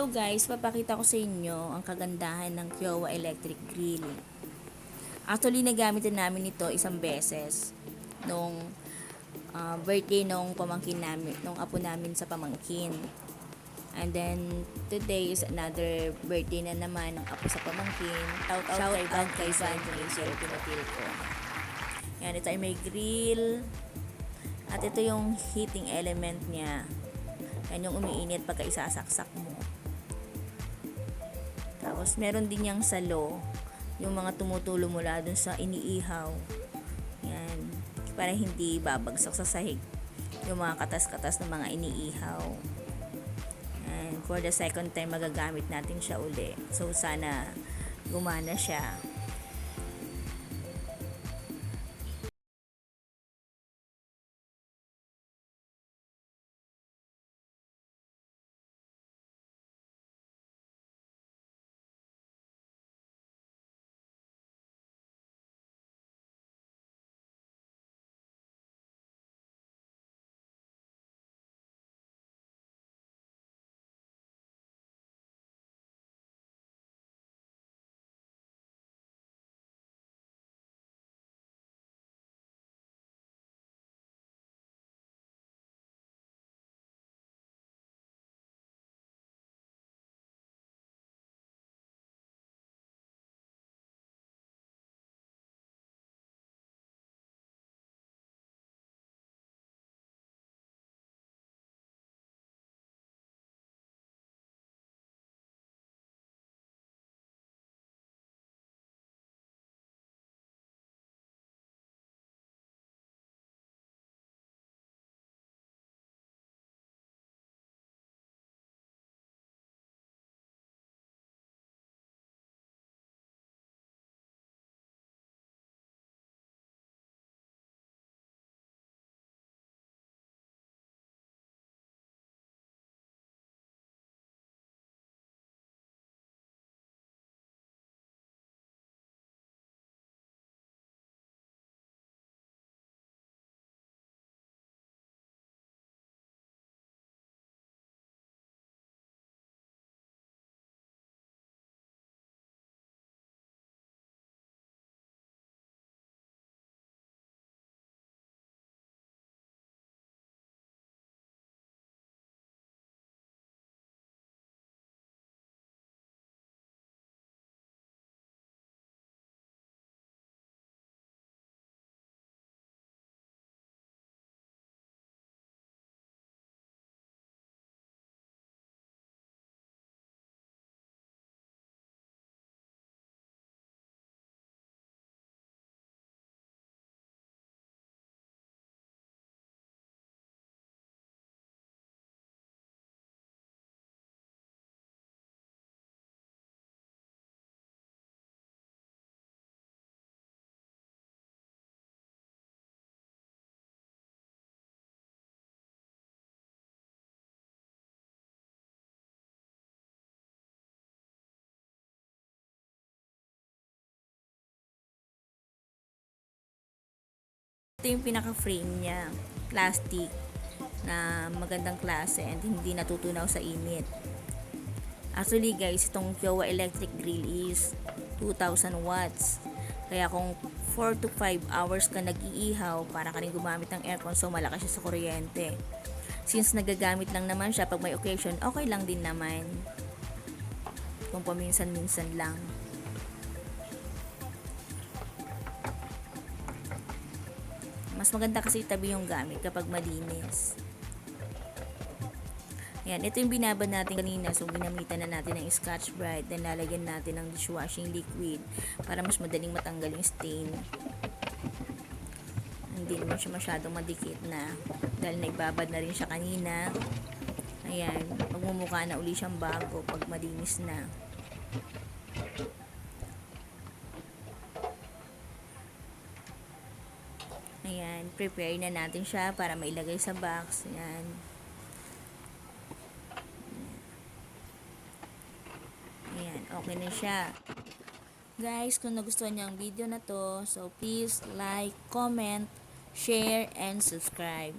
Hello guys, papakita ko sa inyo ang kagandahan ng Kiowa Electric Grill. Actually, nagamit din namin ito isang beses nung ah, birthday nung pamangkin namin, nung apo namin sa pamangkin. And then, today is another birthday na naman ng apo sa pamangkin. Shout out, Shout kay Van kay Van yung pinapil ko. Yan, ito ay may grill. At ito yung heating element niya. Yan yung umiinit pagka isasaksak mo. Tapos, meron din yung salo. Yung mga tumutulo mula dun sa iniihaw. Yan. Para hindi babagsak sa sahig. Yung mga katas-katas ng mga iniihaw. And for the second time, magagamit natin siya uli. So, sana gumana siya. Ito yung pinaka-frame niya. Plastic na magandang klase and hindi natutunaw sa init. Actually guys, itong Kiowa electric grill is 2000 watts. Kaya kung 4 to 5 hours ka nag-iihaw para ka rin gumamit ng aircon so malakas siya sa kuryente. Since nagagamit lang naman siya pag may occasion, okay lang din naman. Kung paminsan-minsan lang. Mas maganda kasi tabi yung gamit kapag malinis. Yan, ito yung binabad natin kanina. So, ginamitan na natin ng Scotch Brite. Then, lalagyan natin ng dishwashing liquid para mas madaling matanggal yung stain. Hindi naman siya masyadong madikit na dahil nagbabad na rin siya kanina. Ayan, magmumukha na uli siyang bago pag malinis na. Ayan, prepare na natin siya para mailagay sa box. Ayan. Ayan, okay na siya. Guys, kung nagustuhan niyo ang video na to, so please like, comment, share, and subscribe.